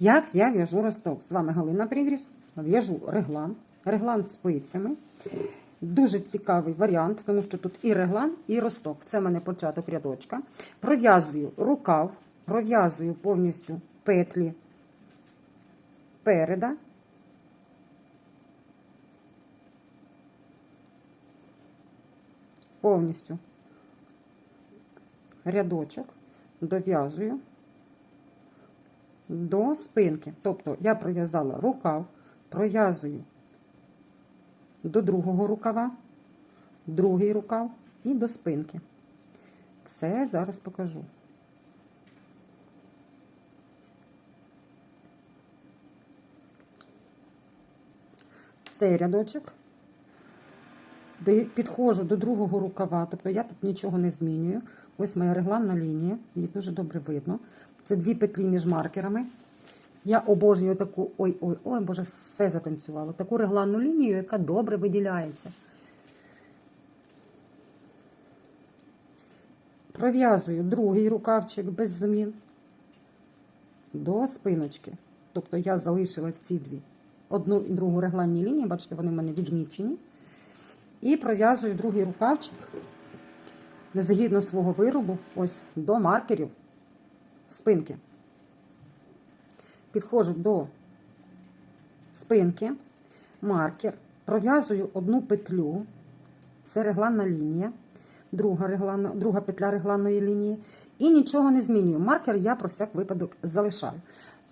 Як я в'яжу росток? З вами Галина Прігріс. В'яжу реглан, реглан з спицями. Дуже цікавий варіант, тому що тут і реглан, і росток. Це в мене початок рядочка. Пров'язую рукав, пров'язую повністю петлі переда. Повністю рядочок дов'язую до спинки. Тобто я пров'язала рукав, пров'язую до другого рукава, другий рукав і до спинки. Все зараз покажу. Цей рядочок підходжу до другого рукава, тобто я тут нічого не змінюю. Ось моя регланна лінія, її дуже добре видно. Це дві петлі між маркерами. Я обожнюю таку, ой-ой, ой, боже, все затанцювало. Таку регланну лінію, яка добре виділяється. Пров'язую другий рукавчик без змін до спиночки. Тобто я залишила ці дві. Одну і другу регланні лінії, бачите, вони в мене відмічені. І пров'язую другий рукавчик згідно свого виробу, ось до маркерів спинки. Підходжу до спинки, маркер, пров'язую одну петлю, це регланна лінія, друга, регланна, друга петля регланної лінії. І нічого не змінюю. Маркер я про всяк випадок залишаю.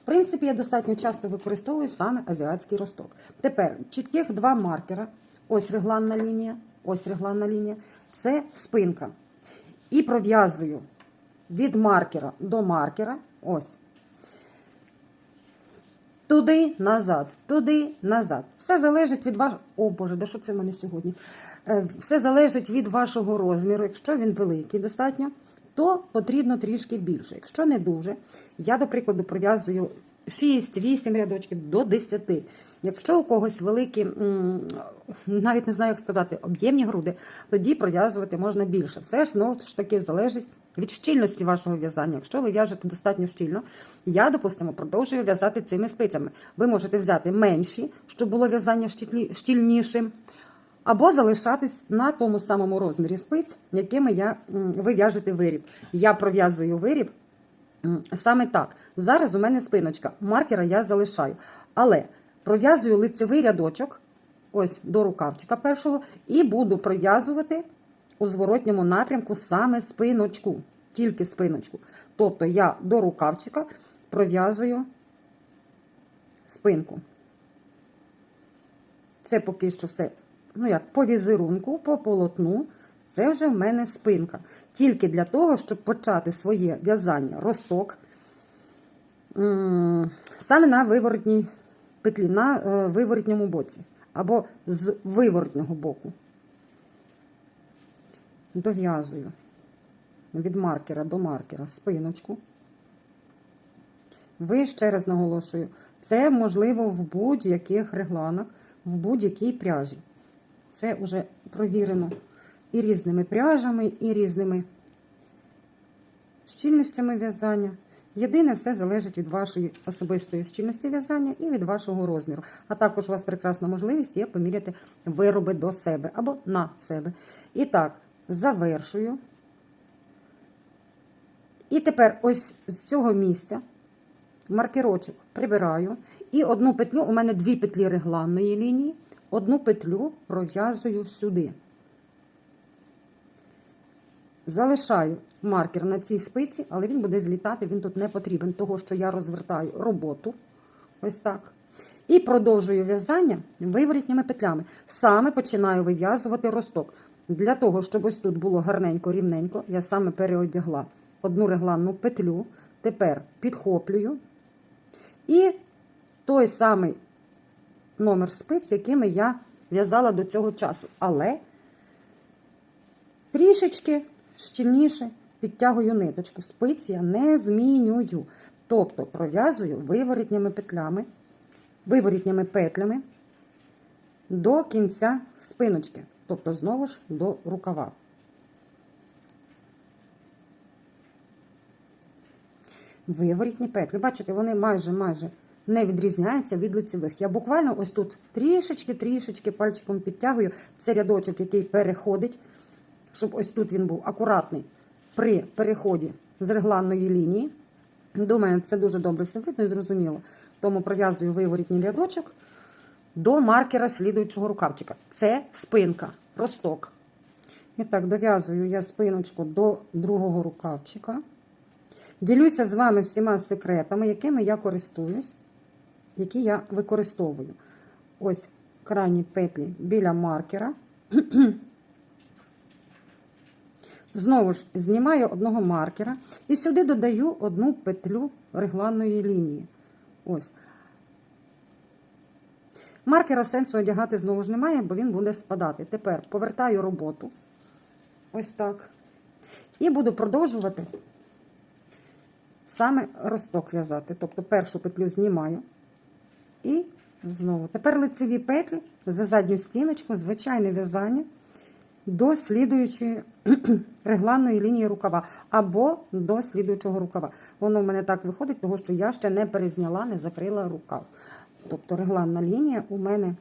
В принципі, я достатньо часто використовую саме азіатський росток. Тепер чітких два маркера. Ось регланна лінія, ось регланна лінія. Це спинка. І пров'язую від маркера до маркера. Ось. Туди, назад, туди, назад. Все залежить від вашого. О Боже, да що це в мене сьогодні? Е, Все залежить від вашого розміру. Якщо він великий достатньо, то потрібно трішки більше. Якщо не дуже, я, до прикладу, пров'язую 6-8 рядочків до 10. Якщо у когось великі, навіть не знаю, як сказати, об'ємні груди, тоді пров'язувати можна більше. Все ж знову ж таки залежить від щільності вашого в'язання. Якщо ви в'яжете достатньо щільно, я, допустимо, продовжую в'язати цими спицями. Ви можете взяти менші, щоб було в'язання щільні- щільнішим. Або залишатись на тому самому розмірі спиць, якими я, ви в'яжете виріб. Я пров'язую виріб саме так. Зараз у мене спиночка. Маркера я залишаю. Але пров'язую лицевий рядочок, ось до рукавчика першого, і буду пров'язувати у зворотньому напрямку саме спиночку, тільки спиночку. Тобто я до рукавчика пров'язую спинку. Це поки що все, ну як, по візерунку, по полотну. Це вже в мене спинка. Тільки для того, щоб почати своє в'язання росток саме на виворотній петлі, на е, виворотньому боці. Або з виворотнього боку. Дов'язую від маркера до маркера спиночку. Ви ще раз наголошую, це можливо в будь-яких регланах, в будь-якій пряжі. Це вже провірено і різними пряжами, і різними щільностями в'язання. Єдине, все залежить від вашої особистої щільності в'язання і від вашого розміру. А також у вас прекрасна можливість є поміряти вироби до себе або на себе. І так, завершую. І тепер ось з цього місця маркерочок прибираю. І одну петлю, у мене дві петлі регланної лінії, одну петлю пров'язую сюди. Залишаю маркер на цій спиці, але він буде злітати, він тут не потрібен, того що я розвертаю роботу. Ось так. І продовжую в'язання виворітніми петлями. Саме починаю вив'язувати росток. Для того, щоб ось тут було гарненько, рівненько, я саме переодягла одну регланну петлю. Тепер підхоплюю. І той самий номер спиць, якими я в'язала до цього часу. Але трішечки щільніше підтягую ниточку. Спиць я не змінюю. Тобто пров'язую виворітніми петлями, виворітніми петлями до кінця спиночки. Тобто, знову ж до рукава. виворітні петлі. Бачите, вони майже майже не відрізняються від лицевих. Я буквально ось тут трішечки-трішечки пальчиком підтягую. Це рядочок, який переходить, щоб ось тут він був акуратний при переході з регланної лінії. Думаю, це дуже добре все видно і зрозуміло. Тому пров'язую виворітній рядочок до маркера слідуючого рукавчика. Це спинка, росток. І так, дов'язую я спиночку до другого рукавчика. Ділюся з вами всіма секретами, якими я користуюсь, які я використовую. Ось крайні петлі біля маркера. Знову ж знімаю одного маркера і сюди додаю одну петлю регланної лінії. Ось. Маркера сенсу одягати знову ж немає, бо він буде спадати. Тепер повертаю роботу. Ось так. І буду продовжувати саме росток в'язати. Тобто першу петлю знімаю. І знову. Тепер лицеві петлі за задню стіночку, звичайне в'язання до слідуючої регланної лінії рукава або до слідуючого рукава. Воно в мене так виходить, тому що я ще не перезняла, не закрила рукав. Тобто регланна лінія у мене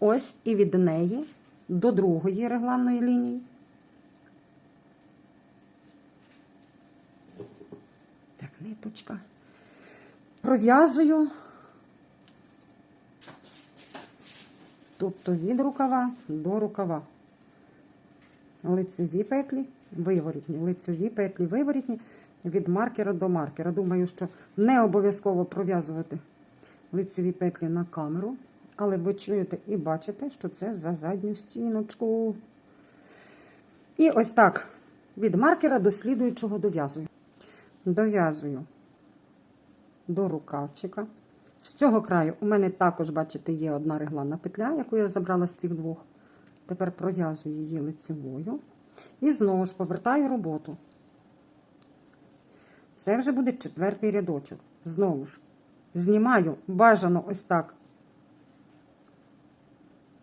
ось і від неї до другої регланної лінії. Так, ниточка. Пров'язую. Тобто від рукава до рукава. Лицеві петлі, виворітні, лицеві петлі, виворітні від маркера до маркера. Думаю, що не обов'язково пров'язувати лицеві петлі на камеру, але ви чуєте і бачите, що це за задню стіночку. І ось так від маркера до слідуючого дов'язую. Дов'язую до рукавчика. З цього краю у мене також, бачите, є одна регланна петля, яку я забрала з цих двох. Тепер пров'язую її лицевою. І знову ж повертаю роботу. Це вже буде четвертий рядочок. Знову ж, знімаю бажано ось так.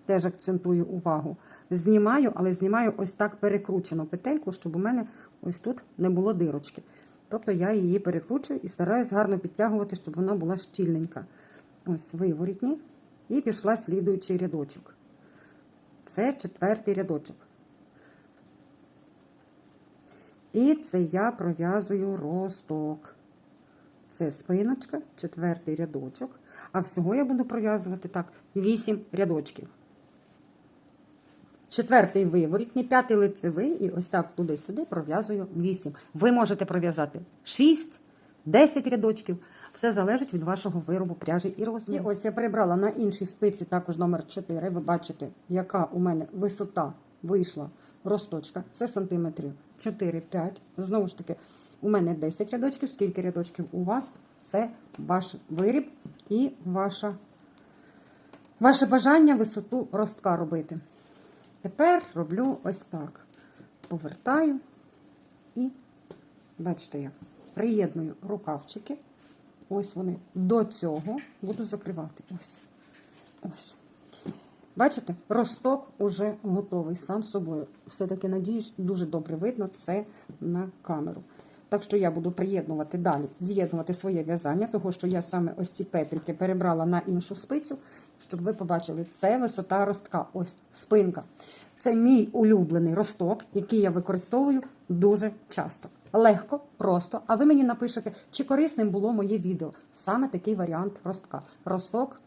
Теж акцентую увагу. Знімаю, але знімаю ось так перекручену петельку, щоб у мене ось тут не було дирочки. Тобто я її перекручую і стараюсь гарно підтягувати, щоб вона була щільненька. Ось виворітні. І пішла слідуючий рядочок. Це четвертий рядочок. І це я пров'язую росток. Це спиночка, четвертий рядочок. А всього я буду пров'язувати так 8 рядочків. Четвертий виворітній, п'ятий лицевий, і ось так туди-сюди пров'язую 8. Ви можете пров'язати 6, 10 рядочків. Все залежить від вашого виробу пряжі і розміру. І ось я прибрала на іншій спиці також номер 4. Ви бачите, яка у мене висота вийшла росточка. Це сантиметрів 4-5. Знову ж таки, у мене 10 рядочків. Скільки рядочків у вас? Це ваш виріб і ваша, ваше бажання висоту ростка робити. Тепер роблю ось так. Повертаю і, бачите, як приєдную рукавчики. Ось вони до цього буду закривати. Ось. Ось. Бачите, росток уже готовий сам собою. Все-таки, надіюсь, дуже добре видно це на камеру. Так що я буду приєднувати далі, з'єднувати своє в'язання, того що я саме ось ці петрики перебрала на іншу спицю, щоб ви побачили, це висота ростка. Ось спинка. Це мій улюблений росток, який я використовую дуже часто. Легко, просто. А ви мені напишете, чи корисним було моє відео. Саме такий варіант ростка. Росток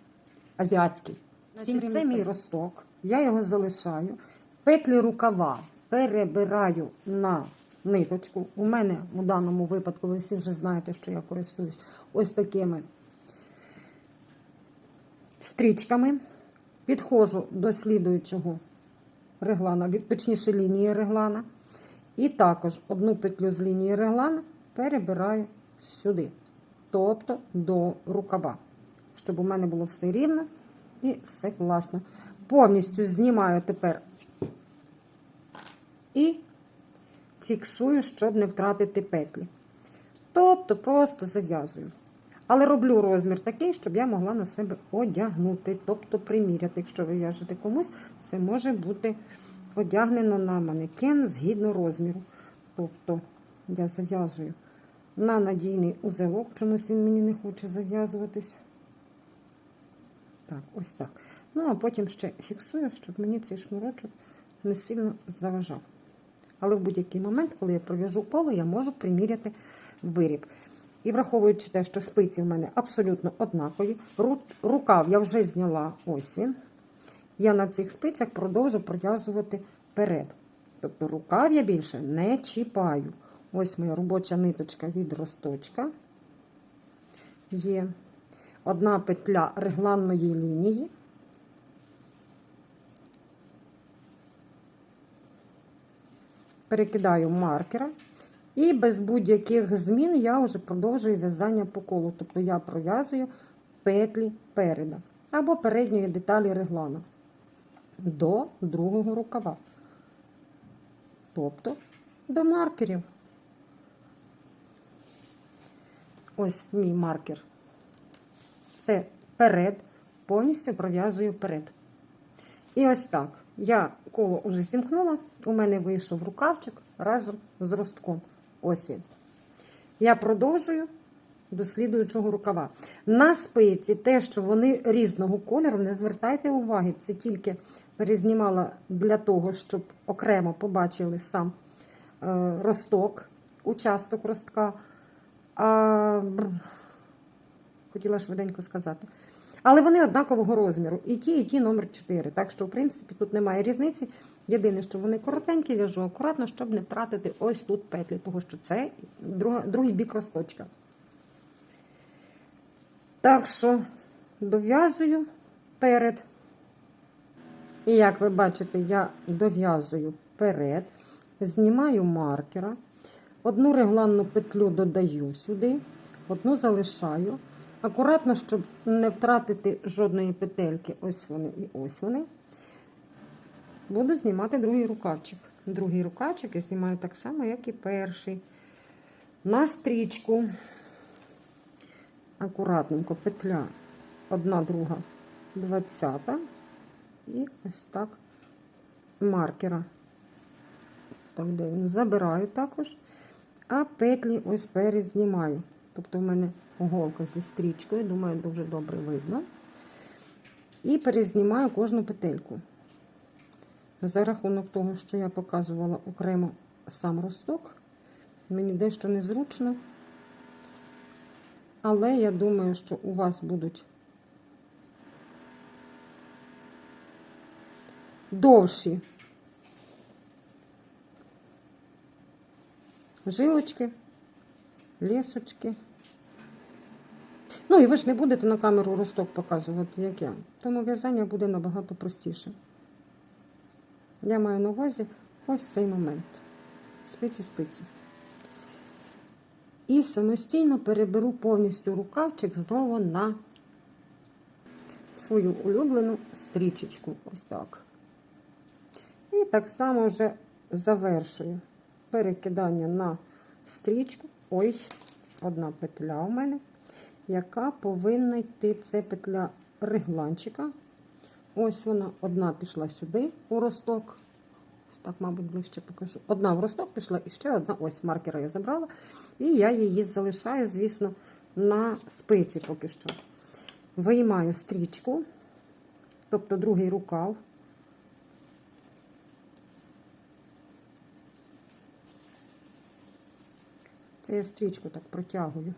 азіатський. Це мій росток. Я його залишаю. Петлі рукава перебираю на ниточку. У мене у даному випадку, ви всі вже знаєте, що я користуюсь ось такими стрічками. Підходжу до слідуючого реглана, точніше лінії реглана. І також одну петлю з лінії реглана перебираю сюди, тобто до рукава, щоб у мене було все рівно і все класно. Повністю знімаю тепер і фіксую, щоб не втратити петлі. Тобто просто зав'язую. Але роблю розмір такий, щоб я могла на себе одягнути, тобто приміряти. Якщо ви в'яжете комусь, це може бути одягнено на манекен згідно розміру. Тобто я зав'язую на надійний узелок. Чомусь він мені не хоче зав'язуватись. Так, ось так. Ну, а потім ще фіксую, щоб мені цей шнурочок не сильно заважав. Але в будь-який момент, коли я пров'яжу коло, я можу приміряти виріб. І враховуючи те, що спиці в мене абсолютно однакові, рукав я вже зняла, ось він. Я на цих спицях продовжу пров'язувати перед. Тобто рукав я більше не чіпаю. Ось моя робоча ниточка від росточка. Є одна петля регланної лінії. Перекидаю маркера. І без будь-яких змін я вже продовжую в'язання по колу. Тобто я пров'язую петлі переда або передньої деталі реглана до другого рукава. Тобто до маркерів. Ось мій маркер. Це перед, повністю пров'язую перед. І ось так. Я коло вже зімкнула, у мене вийшов рукавчик разом з ростком. Ось він. Я продовжую до слідуючого рукава. На спиці те, що вони різного кольору, не звертайте уваги, це тільки перезнімала для того, щоб окремо побачили сам е, росток, участок ростка. А, хотіла швиденько сказати. Але вони однакового розміру. І ті, і ті номер 4. Так що, в принципі, тут немає різниці. Єдине, що вони коротенькі, в'яжу акуратно, щоб не втратити ось тут петлі, тому що це другий бік росточка. Так що дов'язую перед. І як ви бачите, я дов'язую перед, знімаю маркера, одну регланну петлю додаю сюди, одну залишаю. Акуратно, щоб не втратити жодної петельки. Ось вони і ось вони. Буду знімати другий рукавчик. Другий рукавчик я знімаю так само, як і перший. На стрічку. Акуратненько петля. Одна, друга, двадцята. І ось так маркера. Так, де він забираю також. А петлі ось перезнімаю. Тобто в мене голка зі стрічкою, думаю, дуже добре видно. І перезнімаю кожну петельку. За рахунок того, що я показувала окремо сам росток, мені дещо незручно. Але я думаю, що у вас будуть довші жилочки, лісочки. Ну і ви ж не будете на камеру росток показувати, як я. Тому в'язання буде набагато простіше. Я маю на увазі ось цей момент. Спиці, спиці. І самостійно переберу повністю рукавчик знову на свою улюблену стрічечку. Ось так. І так само вже завершую перекидання на стрічку. Ой, одна петля у мене, яка повинна йти, це петля регланчика. Ось вона, одна пішла сюди у росток. Ось так, мабуть, ближче покажу. Одна в росток пішла і ще одна. Ось маркера я забрала. І я її залишаю, звісно, на спиці поки що. Виймаю стрічку, тобто другий рукав. Це я стрічку так протягую.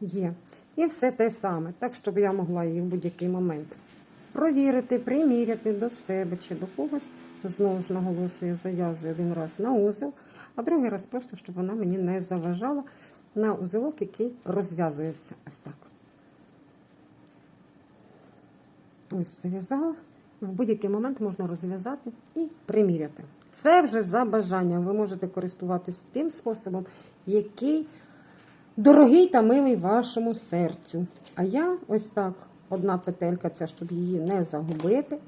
Є. І все те саме, так, щоб я могла її в будь-який момент провірити, приміряти до себе чи до когось. Знову ж наголошую, зав'язую один раз на узел, а другий раз просто, щоб вона мені не заважала на узелок, який розв'язується. Ось так. Ось зав'язала. В будь-який момент можна розв'язати і приміряти. Це вже за бажанням. Ви можете користуватись тим способом, який дорогий та милий вашому серцю. А я ось так, одна петелька, це щоб її не загубити.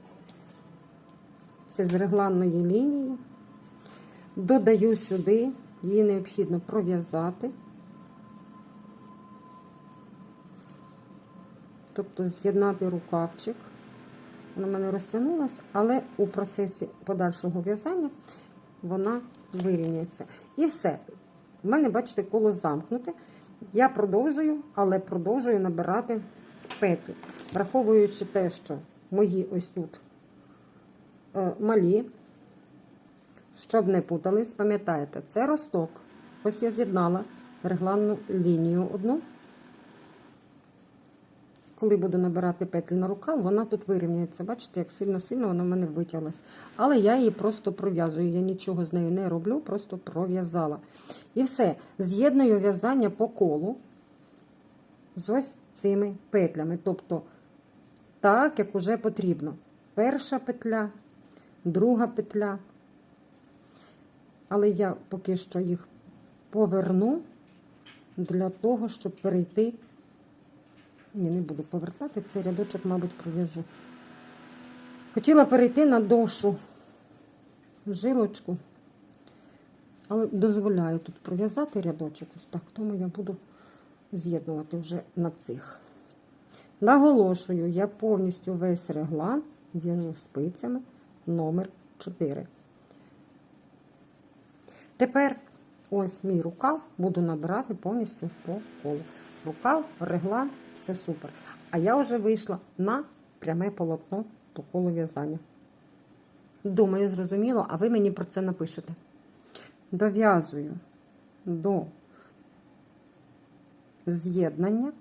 Це з регланної лінії. Додаю сюди, її необхідно пров'язати. Тобто з'єднати рукавчик. Вона в мене розтягнулася, але у процесі подальшого в'язання вона вирівняється. І все. У мене, бачите, коло замкнуте. Я продовжую, але продовжую набирати петлі. Враховуючи те, що мої ось тут е, малі, щоб не путались, пам'ятаєте, це росток. Ось я з'єднала регланну лінію одну. Коли буду набирати петлі на рукав, вона тут вирівняється. Бачите, як сильно-сильно вона в мене витяглась. Але я її просто пров'язую. Я нічого з нею не роблю, просто пров'язала. І все. З'єдную в'язання по колу з ось цими петлями. Тобто, так, як уже потрібно. Перша петля, друга петля. Але я поки що їх поверну для того, щоб перейти. Ні, не буду повертати, цей рядочок, мабуть, пров'яжу. Хотіла перейти на довшу жилочку, але дозволяю тут пров'язати рядочок ось так, тому я буду з'єднувати вже на цих. Наголошую, я повністю весь реглан в'яжу спицями номер 4. Тепер ось мій рукав буду набирати повністю по колу. Рукав, реглан, все супер. А я вже вийшла на пряме полотно по колу в'язання. Думаю, зрозуміло, а ви мені про це напишете. Дов'язую до з'єднання.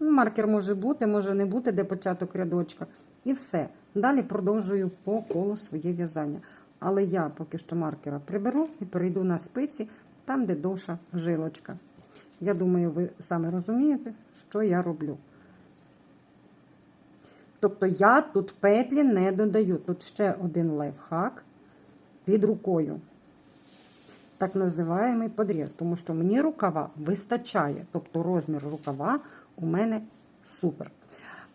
Ну, Маркер може бути, може не бути, де початок рядочка. І все. Далі продовжую по колу своє в'язання. Але я поки що маркера приберу і перейду на спиці, там, де довша жилочка. Я думаю, ви саме розумієте, що я роблю. Тобто я тут петлі не додаю. Тут ще один лайфхак під рукою. Так називаємий подріз, тому що мені рукава вистачає. Тобто розмір рукава у мене супер.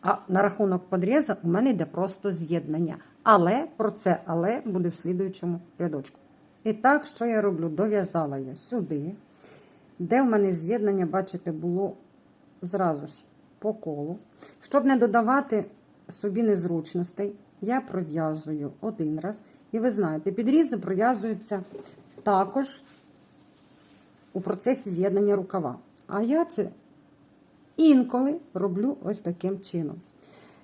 А на рахунок подріза у мене йде просто з'єднання. Але про це але буде в слідуючому рядочку. І так, що я роблю? Дов'язала я сюди, де в мене з'єднання, бачите, було зразу ж по колу. Щоб не додавати собі незручностей, я пров'язую один раз. І ви знаєте, підрізи пров'язуються також у процесі з'єднання рукава. А я це інколи роблю ось таким чином.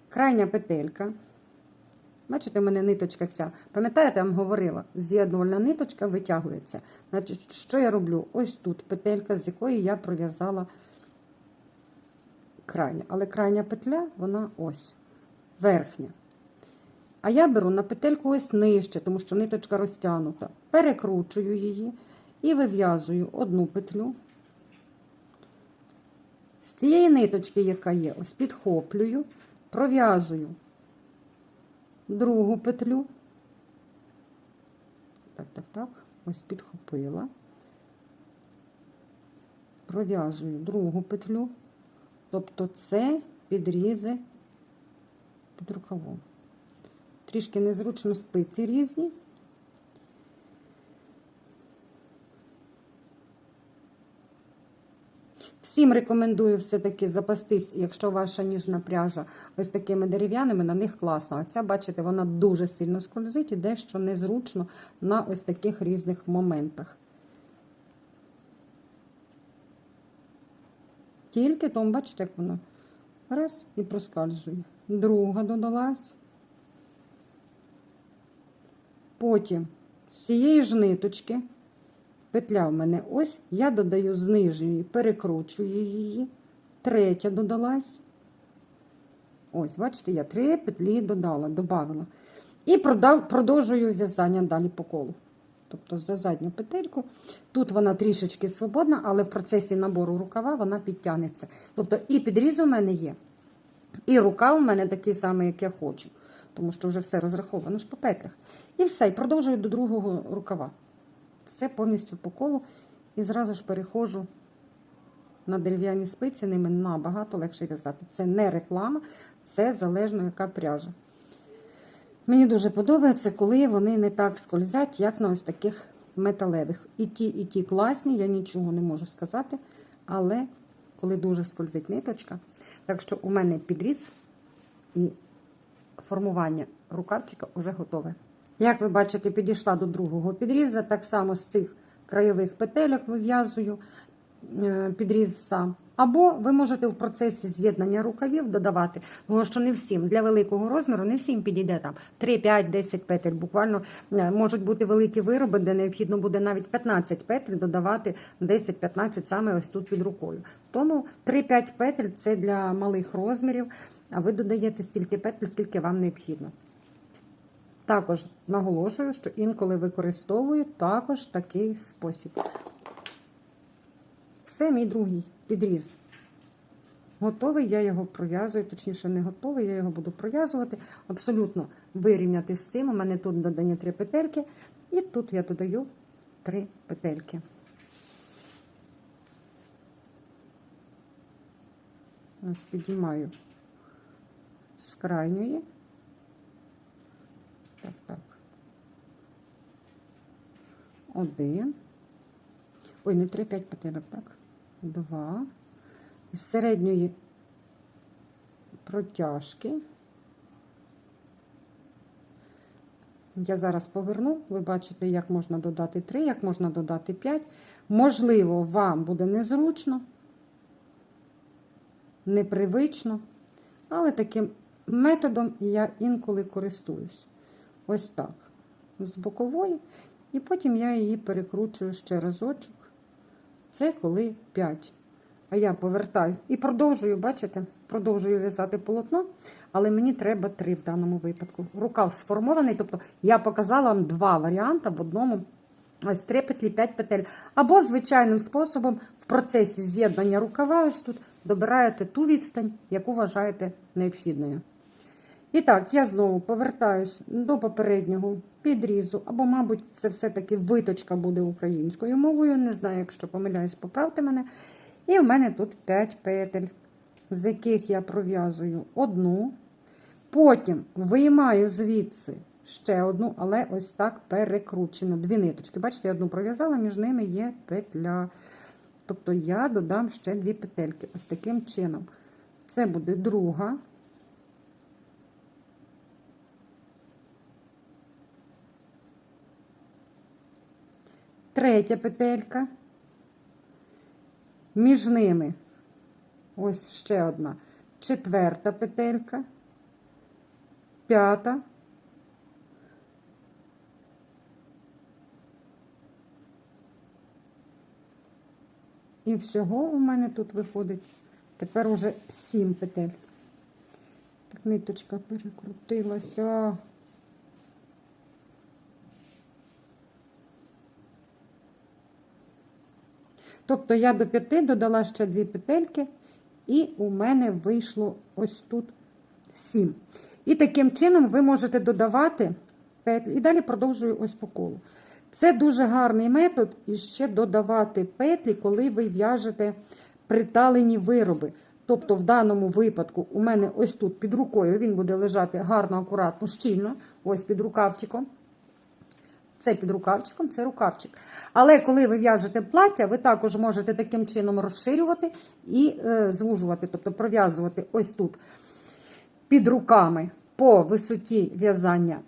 Крайня петелька. Бачите, у мене ниточка ця. Пам'ятаєте, я вам говорила, з'єднувальна ниточка витягується. Значить, що я роблю? Ось тут петелька, з якої я пров'язала крайня. Але крайня петля, вона ось верхня. А я беру на петельку ось нижче, тому що ниточка розтягнута. Перекручую її і вив'язую одну петлю. З цієї ниточки, яка є, ось підхоплюю, пров'язую другу петлю. Так, так, так, ось підхопила. Пров'язую другу петлю. Тобто це підрізи під рукавом. Трішки незручно спиці різні. Всім рекомендую все-таки запастись, якщо ваша ніжна пряжа ось такими дерев'яними, на них класно. А ця, бачите, вона дуже сильно скользить і дещо незручно на ось таких різних моментах. Тільки тому, бачите, як воно раз і проскальзує. Друга додалась. Потім з цієї ж ниточки петля в мене ось, я додаю з нижньої, перекручую її. Третя додалась. Ось, бачите, я три петлі додала, додала. І продав, продовжую в'язання далі по колу. Тобто за задню петельку. Тут вона трішечки свободна, але в процесі набору рукава вона підтягнеться. Тобто і підріз у мене є, і рукав у мене такий самий, як я хочу. Тому що вже все розраховано ж по петлях. І все, і продовжую до другого рукава. Все повністю по колу. І зразу ж переходжу на дерев'яні спиці, ними набагато легше в'язати. Це не реклама, це залежно яка пряжа. Мені дуже подобається, коли вони не так скользять, як на ось таких металевих. І ті, і ті класні, я нічого не можу сказати. Але коли дуже скользить ниточка. Так що у мене підріз і формування рукавчика вже готове. Як ви бачите, підійшла до другого підріза, так само з цих краєвих петельок вив'язую е, підріз сам. Або ви можете в процесі з'єднання рукавів додавати, тому що не всім для великого розміру не всім підійде там 3, 5, 10 петель. Буквально е, можуть бути великі вироби, де необхідно буде навіть 15 петель додавати 10-15 саме ось тут під рукою. Тому 3-5 петель це для малих розмірів, а ви додаєте стільки петель, скільки вам необхідно. Також наголошую, що інколи використовую також такий спосіб. Це мій другий підріз. Готовий, я його пров'язую, точніше, не готовий, я його буду пров'язувати. Абсолютно вирівняти з цим. У мене тут додані три петельки, і тут я додаю три петельки. Ось підіймаю з крайньої. Так, так. Один. Ой, не три, п'ять петелек, так? Два. З середньої протяжки. Я зараз поверну, ви бачите, як можна додати 3, як можна додати 5. Можливо, вам буде незручно, непривично, але таким методом я інколи користуюсь. Ось так. З бокової. І потім я її перекручую ще разочок. Це коли 5. А я повертаю і продовжую, бачите, продовжую в'язати полотно, але мені треба 3 в даному випадку. Рукав сформований, тобто я показала вам два варіанти в одному. Ось 3 петлі, 5 петель. Або звичайним способом в процесі з'єднання рукава, ось тут добираєте ту відстань, яку вважаєте необхідною. І так, я знову повертаюсь до попереднього підрізу, або, мабуть, це все-таки виточка буде українською мовою. Не знаю, якщо помиляюсь, поправте мене. І в мене тут 5 петель, з яких я пров'язую одну. Потім виймаю звідси ще одну, але ось так перекручено. Дві ниточки. Бачите, я одну пров'язала, між ними є петля. Тобто я додам ще дві петельки. Ось таким чином. Це буде друга. Третя петелька. Між ними ось ще одна. Четверта петелька. П'ята. І всього у мене тут виходить тепер уже сім петель. Так, ниточка перекрутилася. Тобто я до п'яти додала ще дві петельки, і у мене вийшло ось тут сім. І таким чином ви можете додавати петлі. І далі продовжую ось по колу. Це дуже гарний метод і ще додавати петлі, коли ви в'яжете приталені вироби. Тобто, в даному випадку, у мене ось тут під рукою він буде лежати гарно, акуратно, щільно, ось під рукавчиком. Це під рукавчиком, це рукавчик. Але коли ви в'яжете плаття, ви також можете таким чином розширювати і е, звужувати, тобто пров'язувати ось тут під руками по висоті в'язання.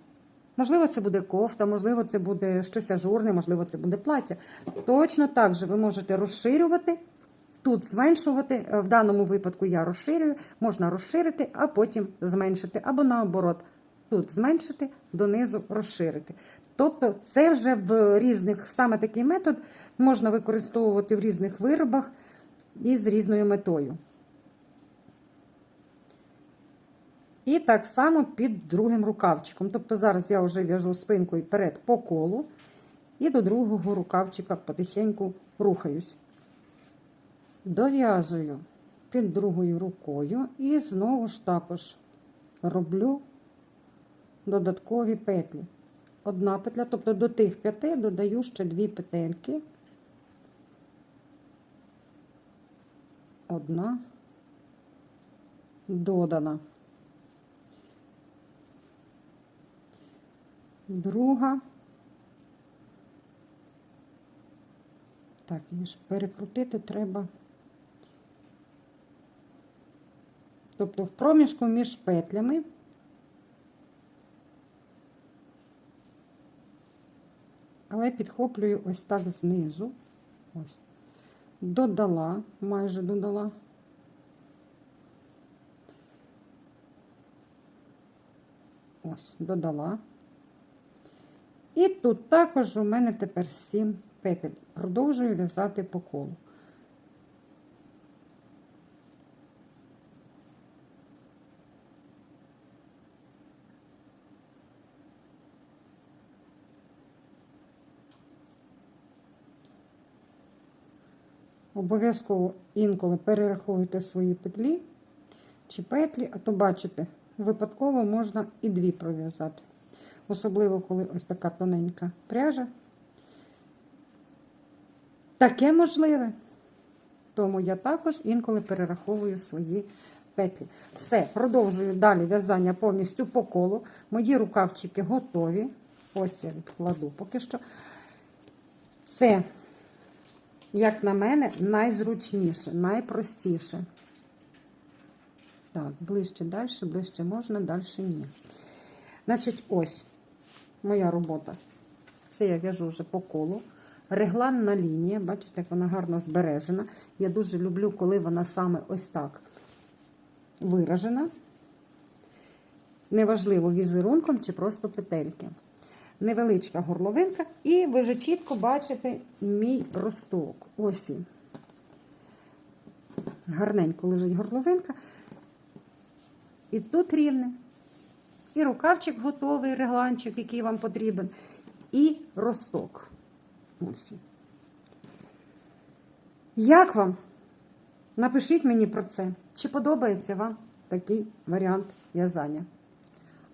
Можливо, це буде кофта, можливо, це буде щось ажурне, можливо, це буде плаття. Точно так же ви можете розширювати, тут зменшувати. Е, В даному випадку я розширюю, можна розширити, а потім зменшити, або наоборот, тут зменшити, донизу розширити. Тобто, це вже в різних, саме такий метод можна використовувати в різних виробах і з різною метою. І так само під другим рукавчиком. Тобто зараз я вже в'яжу спинкою перед по колу, і до другого рукавчика потихеньку рухаюсь. Дов'язую під другою рукою і знову ж також роблю додаткові петлі. Одна петля, тобто до тих п'яти додаю ще дві петельки. Одна додана. Друга. Так, її ж перекрутити треба. Тобто в проміжку між петлями але підхоплюю ось так знизу. Ось. Додала, майже додала. Ось, додала. І тут також у мене тепер 7 петель. Продовжую в'язати по колу. Обов'язково інколи перераховуйте свої петлі чи петлі, а то бачите, випадково можна і дві пров'язати. Особливо, коли ось така тоненька пряжа. Таке можливе. Тому я також інколи перераховую свої петлі. Все, продовжую далі в'язання повністю по колу. Мої рукавчики готові. Ось я відкладу поки що. Це, як на мене, найзручніше, найпростіше. Так, ближче далі, ближче можна, далі ні. Значить, ось моя робота. Це я в'яжу вже по колу. Регланна лінія, бачите, як вона гарно збережена. Я дуже люблю, коли вона саме ось так виражена. Неважливо, візерунком чи просто петельки. Невеличка горловинка, і ви вже чітко бачите мій росток. Ось він. Гарненько лежить горловинка. І тут рівне. І рукавчик готовий, регланчик, який вам потрібен, і росток. Ось. Як вам? Напишіть мені про це, чи подобається вам такий варіант в'язання.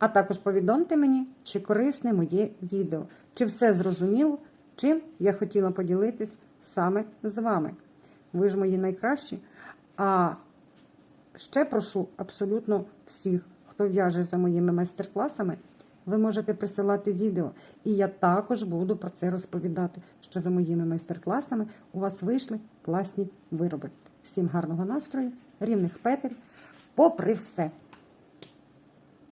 А також повідомте мені, чи корисне моє відео, чи все зрозуміло, чим я хотіла поділитись саме з вами. Ви ж мої найкращі. А ще прошу абсолютно всіх, хто в'яже за моїми майстер-класами, ви можете присилати відео. І я також буду про це розповідати, що за моїми майстер-класами у вас вийшли класні вироби. Всім гарного настрою, рівних петель, попри все.